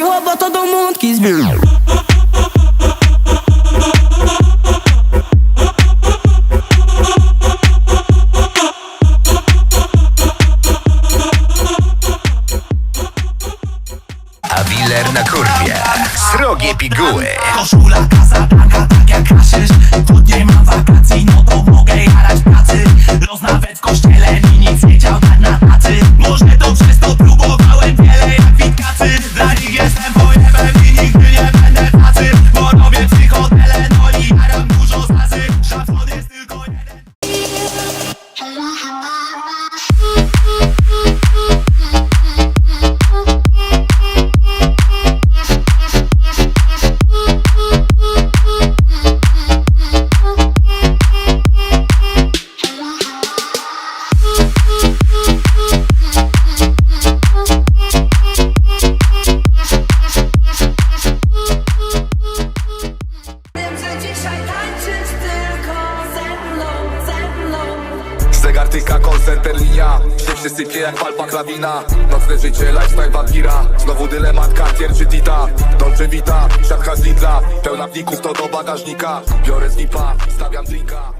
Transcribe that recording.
chodziło, bo to do mątki zbił A Willer na kurwie. Srogie piguły. Koszula, kasa, Zegar tyka, call linia. Szybszy sypie jak palpa klawina. Nocne życie, lifestyle wampira. Znowu dylemat, Cartier czy Dita Dolce Vita, siatka z Lidla. Pełna plików to do bagażnika. Biorę z nipa, stawiam drinka